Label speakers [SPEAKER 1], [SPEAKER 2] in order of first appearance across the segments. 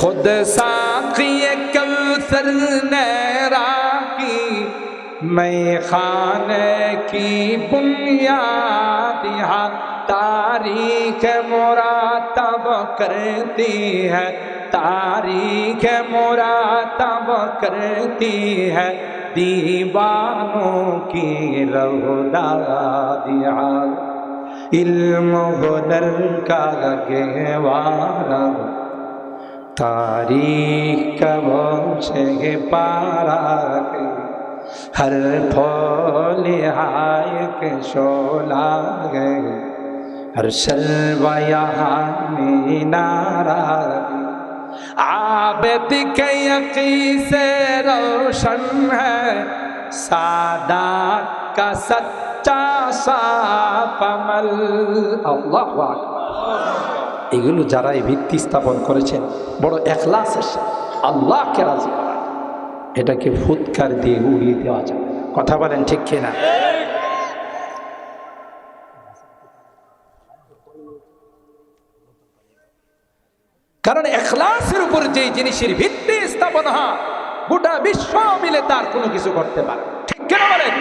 [SPEAKER 1] خود ساقی کوثر نیرا کی، میں خانے کی بنیاد یہاں تاریخ مراتب کرتی ہے، تاریخ مراتب کرتی ہے، دیوانوں کی دیا علم ہنر کا گہوارہ تاریخ کا سے پارا ہر پھول ہائک شولا گئے ہر شلو یہاں میں نارا عابد کے یقین سے روشن ہے۔ سادہ کا سچا ساپ عمل۔ اللہ اکبر۔ এগুলো যারা এই ভিত্তি স্থাপন করেছেন বড় এখলাসের সাথে আল্লাহকে রাজি করা এটাকে ফুৎকার দিয়ে উড়িয়ে দেওয়া যাবে না। কথা বলেন ঠিক কিনা কারণ এখলাসের উপর যে জিনিসের ভিত্তি স্থাপন হয় গোটা বিশ্ব মিলে তার কোনো কিছু করতে পারে ঠিক কেন বলেন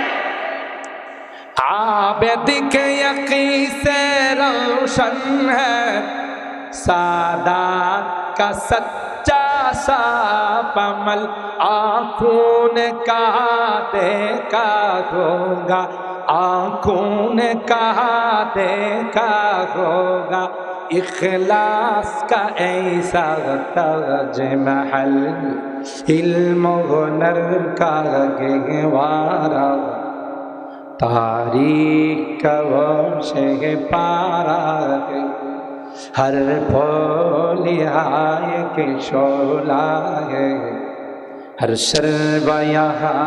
[SPEAKER 1] आबद के यकी से रोशन है سادات کا سچا سا پمل آنکھوں نے کہا، دیکھا ہوگا۔ آنکھوں نے کہا، دیکھا ہوگا۔ اخلاص کا ایسا تغج محل، علم و غنر کا گوارا تاریخ کا وہ شہ پارا ہے۔ हर फूल आय के शोला है हर शर्ब यहाँ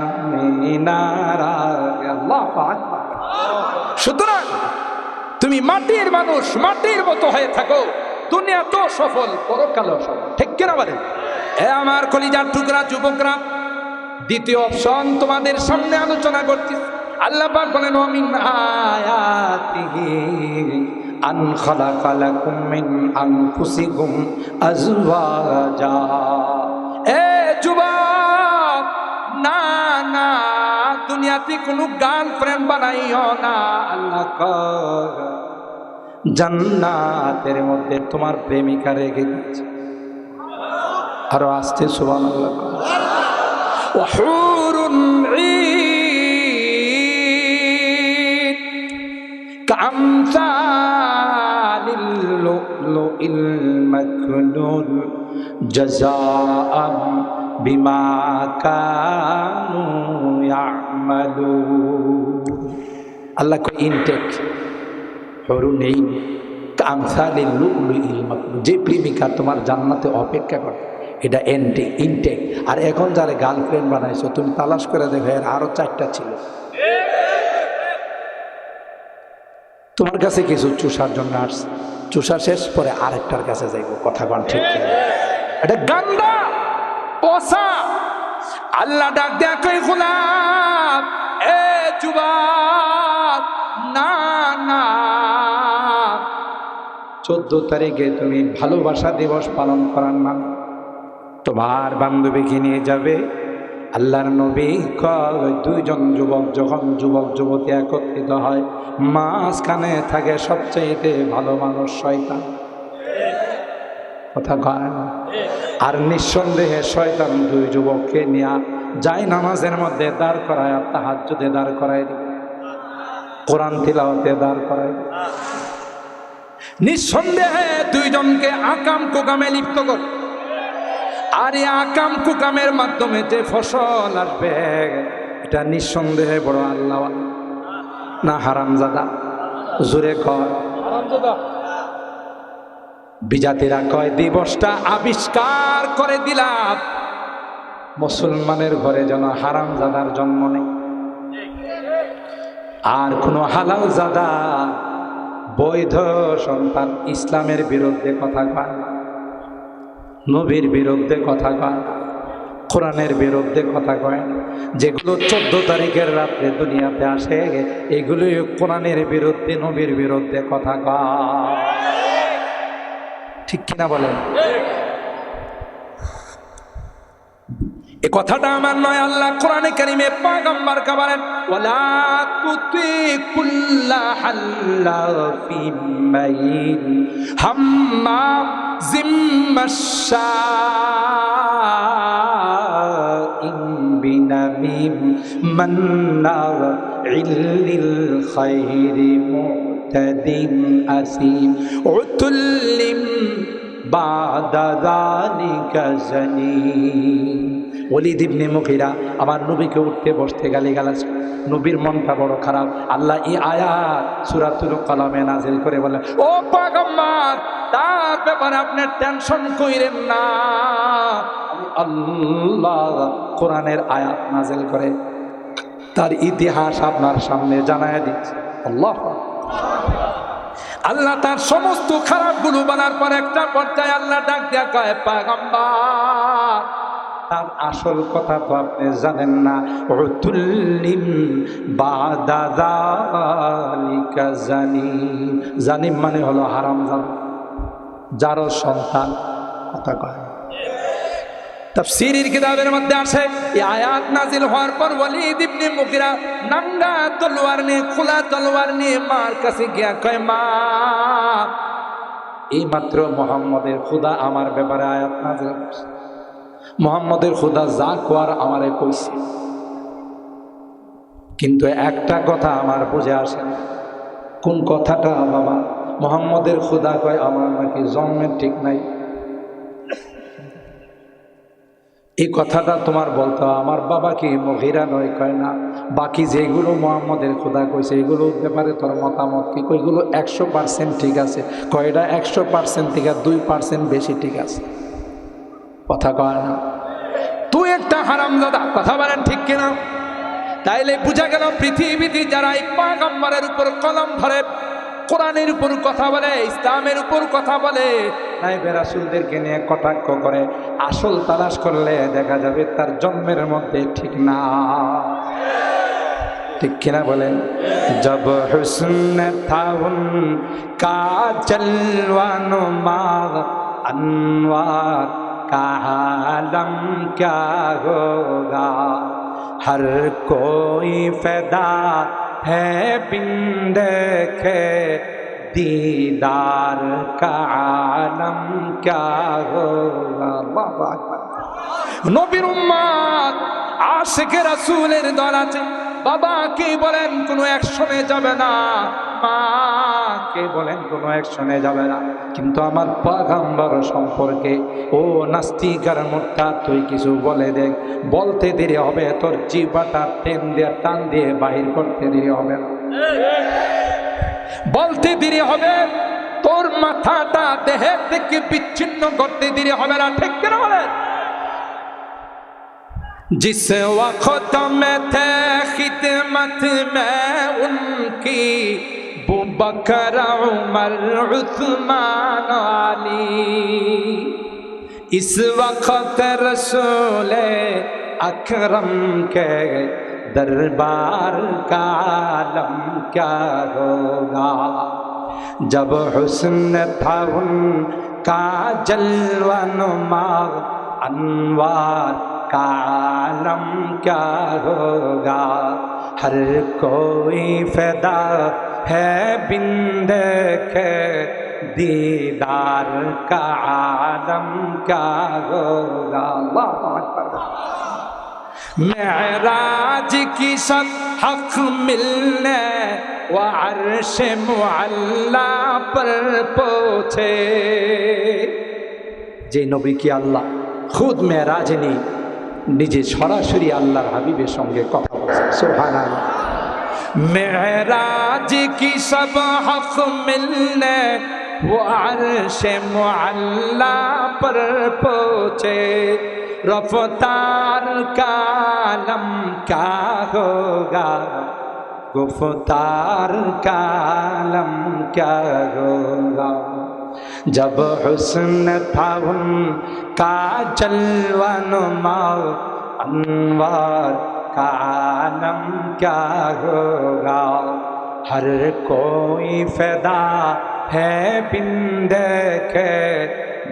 [SPEAKER 1] मीनारा है अल्लाह আকবার সুতরাং তুমি মাটির মানুষ মাটির মতো হয়ে থাকো দুনিয়া তো সফল পরকালও সফল ঠিক কিনা বলেন এ আমার কলিজার টুকরা যুবকরা দ্বিতীয় অপশন তোমাদের সামনে আলোচনা করছি আল্লাহ পাক বলেন ওমিন আয়াতিহি আন খালাকা লাকুম মিন আনফুসিকুম আজওয়াজা এ যুবক না না দুনিয়াতে কোনো গার্লফ্রেন্ড বানাইও না আল্লাহ কর জান্নাতের মধ্যে তোমার প্রেমিকা রেখে দিয়েছে আরো আসতে সুবান আল্লাহ وحور عين كأمثال اللؤلؤ المكنون جزاء بما كانوا يعملون الله كو ইনটেক হরুন এই কামসালিল লুলুইল মাকনুন যে প্রেমিকা তোমার জান্নাতে অপেক্ষা করে এটা এনটেক ইনটেক আর এখন যারা গার্লফ্রেন্ড বানাইছো তুমি তালাশ করে দেখো এর আরো চারটা ছিল তোমার কাছে কিছু চুষার জন্য আসছে চুষা শেষ, পরে আরেকটার কাছে যাইব। কথা কন ঠিক? এটা গান্দা পসা আল্লাহ ডাক কই গোলাপ এ যুবক, না না। চোদ্দ তারিখে তুমি ভালোবাসা দিবস পালন করার মানে তোমার বান্ধবীকে নিয়ে যাবে। আল্লাহর নবী দুইজন যুবক যখন যুবক যুবতী একত্রিত হয়, মাঝখানে থাকে সবচেয়ে ভালো মানুষ শয়তান। কথা কয় না? আর নিঃসন্দেহে শয়তান দুই যুবককে নিয়ে যাই নামাজের মধ্যে দাঁড় করায়, আর তাহার যদি দাঁড় করায় দিবে। কোরআন তিলাওয়াতে দাঁড় করায় নিঃসন্দেহে দুইজনকে আকাম কোকামে লিপ্ত কর। আর এই আকাম কুকামের মাধ্যমে যে ফসল আসবে এটা নিঃসন্দেহে বড় আল্লাহ। না হারামজাদা জোরে কর বিজাতিরা কয় দিবসটা আবিষ্কার করে দিলাম। মুসলমানের ঘরে যেন হারামজাদার জন্ম নেই। আর কোনো হালাল জাদা বৈধ সন্তান ইসলামের বিরুদ্ধে কথা কয় নবীর বিরুদ্ধে কথা কয় কোরআনের বিরুদ্ধে কথা কয় যেগুলো চোদ্দ তারিখের রাত্রে দুনিয়াতে আসে এগুলো কোরআনের বিরুদ্ধে, নবীর বিরুদ্ধে কথা কয়। ঠিক কিনা বলেন? এ কথাটা আমার নয়, আল্লাহ কোরআনে কারিমে পাগাম্বার কাবারেন ওয়ালা তুতি কুল্লা হাল্লাফিম মাইন হাম্মা মুখিরা আমার নবীকে উঠতে বসতে গালি গালাজ নবীর মনটা বড় খারাপ। আল্লাহ এই আয়াত সুরাতুল কালামে নাজিল করে বলে ও পাগম্বার তার ব্যাপারে আপনি টেনশন কইরেন না। আল্লাহ কোরআনের আয়াত নাজিল করে তার ইতিহাস আপনার সামনে জানায় দিচ্ছে। আল্লাহ। আল্লাহ তার সমস্ত খারাপগুলো বানার পর একটা পর্যায়ে আল্লাহ ডাক দেয়া কয়, পাগম্বার, তার আসল কথা তো আপনি জানেন না। উতুল্লিম বাদাদালিকা জানিম জানিম মানে হলো হারাম জান। যারও সন্তান, কথা কয়। মধ্যে আয়াত হওয়ার পর খোলা তলোয়ার নিয়ে মার কাছে গিয়া কয়, মা মোহাম্মদের আমার ব্যাপারে আয়াত নাজিল মোহাম্মদের খুদা যা কোয়ার আমারে কইছে। কিন্তু একটা কথা আমার বুঝে আসে কোন কথাটা, বাবা? মোহাম্মদের খুদা কয়, আমার নাকি জন্মের ঠিক নাই। এই কথাটা তোমার বলতে, আমার বাবা কি মহিরা নয় কয় না? বাকি যেগুলো মোহাম্মদের খোদা কইছে, এগুলোর ব্যাপারে তোর মতামত কি? কইগুলো একশো পার্সেন্ট ঠিক আছে, কয়টা একশো পার্সেন্ট থেকে দুই পার্সেন্ট বেশি ঠিক আছে। কথা কয় না। তুই একটা হারাম দাদা কথা বলেন ঠিক কিনা? তাইলে বুঝা গেল পৃথিবীতে যারা এই পাগম্বরের উপর কলম ধরে কোরআনের উপর কথা বলে, ইসলামের উপর কথা বলে। নাইবে রাসুলদেরকে নিয়ে কটাক্ষ করে, আসল তালাশ করলে দেখা যাবে তার জন্মের মধ্যে ঠিক না। ঠিক কিনা বলেন? জব হুসন থাউন কা চলওয়ানো মার কাহালম হোগা? হর কোই ফেদা ہے بند کے دیدار کا عالم کیا ہو اللہ اکبر নবীর উম্মাদ আশিক রাসূলের দলাতে বাবা কি বলেন, কোনো এক সময় যাবে না। মা কে বলেন, কোনো শুনে যাবে না। কিন্তু আমার পাগাম্বার সম্পর্কে, ও নাস্তিকার মোট্টা তুই কিছু বলে দেখ। বলতে দেরি হবে, তোর জিবাটা টেন দিয়ে, টান দিয়ে বাহির করতে দেরি হবে না। বলতে দেরি হবে, তোর মাথাটা দেহের থেকে বিচ্ছিন্ন করতে দেরি হবে না, ঠিক কেন বলেন? جس وقت میں تھے خدمت میں ان بکر، عمر، عثمان، علی۔ اس وقت رسول اکرم کے دربار کا عالم کیا ہوگا؟ جب حسن تھا ان کا جلوہ نما، انوار کا عالم کیا ہوگا؟ ہر کوئی فیدہ ہے بند کے دیدار کا عالم کیا ہوگا اللہ اکبر معراج کی سن حق ملنے و عرش معلا پر پہنچے যে নবীকে আল্লাহ খুদ মেয়েরাজ নিয়ে নিজে সরাসরি আল্লাহর হাবিবের সঙ্গে কথা বলছে সোহান আল্লাহ معراج کی سب حق ملنے، وہ عرش معلا پر پہنچے۔ رفتار کا عالم کیا ہوگا؟ گفتار کا عالم کیا ہوگا؟ جب حسن تھا ان کا جلوہ نماؤ انوار का आलम क्या होगा हर कोई फैदा है बिन देखे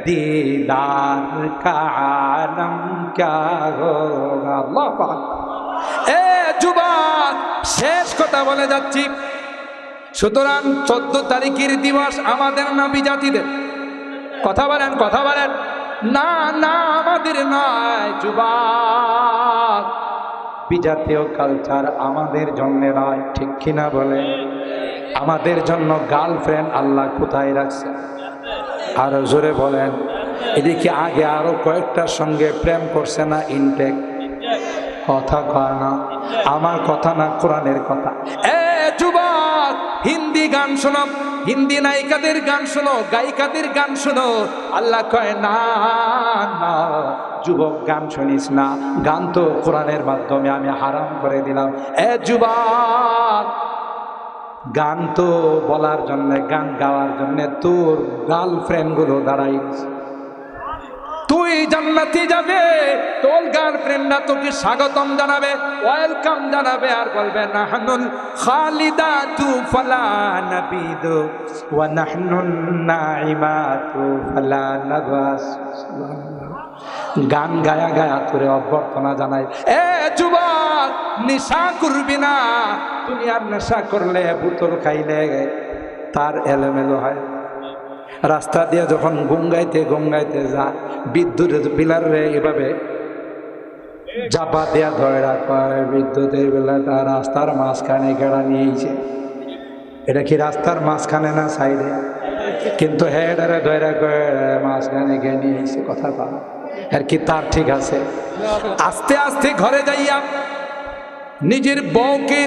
[SPEAKER 1] दीदार का आलम क्या होगा अल्लाह पाक এ যুবক শেষ কথা বলে যাচ্ছি সুতরাং চোদ্দ তারিখের দিবস আমাদের না বিজাতিদের কথা বলেন কথা বলেন না না আমাদের নয় যুবক বিজাতীয় কালচার আমাদের জন্য নয়, ঠিক কিনা বলে? আমাদের জন্য গার্লফ্রেন্ড আল্লাহ কোথায় রাখছে? আরও জোরে বলেন, এদিকে আগে আরও কয়েকটার সঙ্গে প্রেম করছে না ইনটেক কথা কয় না, আমার কথা না কোরআনের কথা? এ যুবক, হিন্দি গান শোনো হিন্দি নায়িকাদের গান শোনো, গায়িকাদের গান শোনো। আল্লাহ কয়, না না, যুবক, গান শুনিস না। গান তো কোরআনের মাধ্যমে আমি হারাম করে দিলাম। এ যুবক, গান তো বলার জন্য, গান গাওয়ার জন্য তোর গার্লফ্রেন্ডগুলো গুলো দাঁড়াই তুই জান্নাতি যাবে। তোর গার্লফ্রেন্ডরা তোকে স্বাগতম জানাবে ওয়েলকাম জানাবে আর বলবে নাহনুল খালিদাতু ফালা নাবিদু ওয়া নাহনুন নাইমাতু ফালা নাবাস। গান গায়া গায়া তোরে অভ্যর্থনা জানাই। এ যুবক, নেশা করবি না তুমি আর নেশা করলে বোতল খাইলে তার এলোমেলো হয়। রাস্তা দিয়ে যখন গঙ্গাইতে গঙ্গাইতে যা বিদ্যুৎ বিলার এভাবে চাপা দেয়া ধরে রাখয় বিদ্যুতের বেলাটা রাস্তার মাঝখানে গেড়া নিয়েছে। এটা কি রাস্তার মাঝখানে না সাইডে? কিন্তু হেডারে ধরে রাখয় মাঝখানে গিয়ে নিয়েছে, কথা পা আর কি তার ঠিক আছে? আস্তে আস্তে ঘরে যাইয়া নিজের বউকে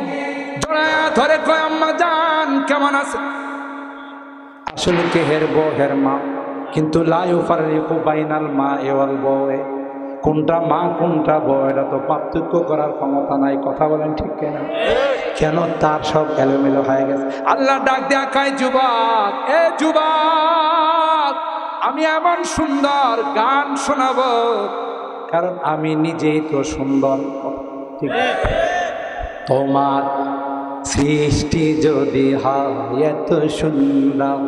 [SPEAKER 1] জড়ায়া ধরে কয়, আম্মা জান, কেমন আছে আসলে কে হের বউ হের মা, কিন্তু লাইও ফারিকু বাইনাল মা এওয়াল বউয়ে। কোনটা মা, কোনটা বউ, এটা তো পার্থক্য করার ক্ষমতা নাই, কথা বলেন ঠিক কেন? কেন তার সব এলোমেলো হয়ে গেছে? আল্লাহ ডাক দেয়া কায় যুবক, এ যুবক, আমি এমন সুন্দর গান শোনাবো, কারণ আমি নিজেই তো সুন্দর। ঠিক তোমার সৃষ্টি যদি হয় এত সুন্দর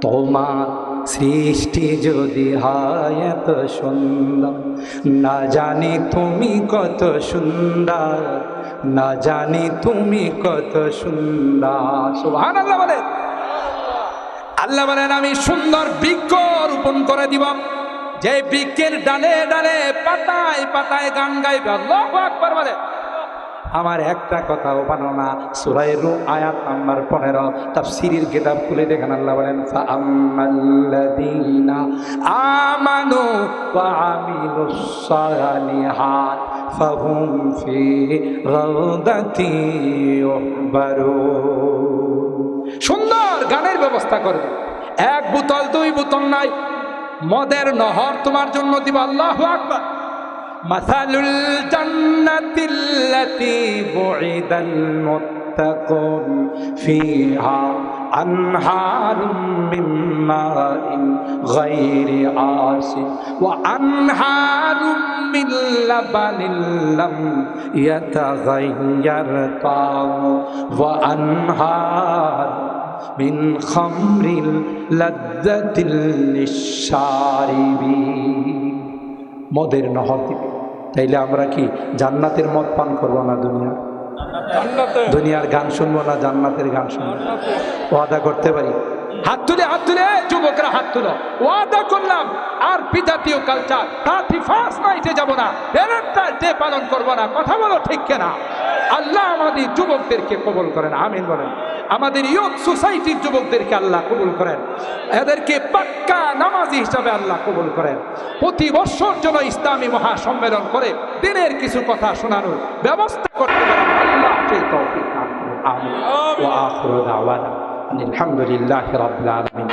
[SPEAKER 1] তোমার সৃষ্টি যদি হয় এত সুন্দর। না জানি তুমি কত সুন্দর, না জানি তুমি কত সুন্দর। সুহান আল্লাহ বলেন বলেন আমি সুন্দর বৃক্ষ রোপণ করে দিব। যে বৃক্ষের ডালে ডালে পাতায় পাতায় গান গাইবে। আল্লাহ বলে। আমার একটা কথাও বানো না। সুরাইরু আয়াত নাম্বার পনেরো, তাফসিরির কিতাব খুলে দেখেন আল্লাহ বলেন আমানু সুন্দর গানের ব্যবস্থা করবে। এক বোতল, দুই বোতল নাই। মদের নহর তোমার জন্য দিব, আল্লাহু আকবার। مثل الجنة التي بعد المتقون فيها أنهار من ماء غير آسن وأنهار من لبن لم يتغير طعمه وأنهار من خمر لذة للشاربين. মদের নহর দিবে। তাইলে আমরা কি জান্নাতের মদ পান করব না দুনিয়া দুনিয়ার গান শুনব না জান্নাতের গান শুনব? ওয়াদা করতে পারি? হাত তুলে হাত তুলে যুবকরা হাত তুলো। ওয়াদা করলাম আর বিজাতীয় কালচার থার্টি ফার্স্ট নাইটে যাব না। ভ্যালেন্টাইন ডে পালন করব না কথা বলো ঠিক কেনা? আল্লাহ আমাদের যুবকদেরকে কবল করেন আমিন বলেন। আমাদের ইয়ুথ সোসাইটির যুবকদেরকে আল্লাহ কবুল করেন। এদেরকে পাক্কা নামাজি হিসাবে আল্লাহ কবুল করেন। প্রতি বছর যেন ইসলামী মহাসম্মেলন করে দিনের কিছু কথা শোনানোর ব্যবস্থা করতে পারেন আল্লাহ সেই তৌফিক দান করুন। আমিন। ওয়া আখিরু দাওয়ানা আলহামদুলিল্লাহি রাব্বিল আলামিন।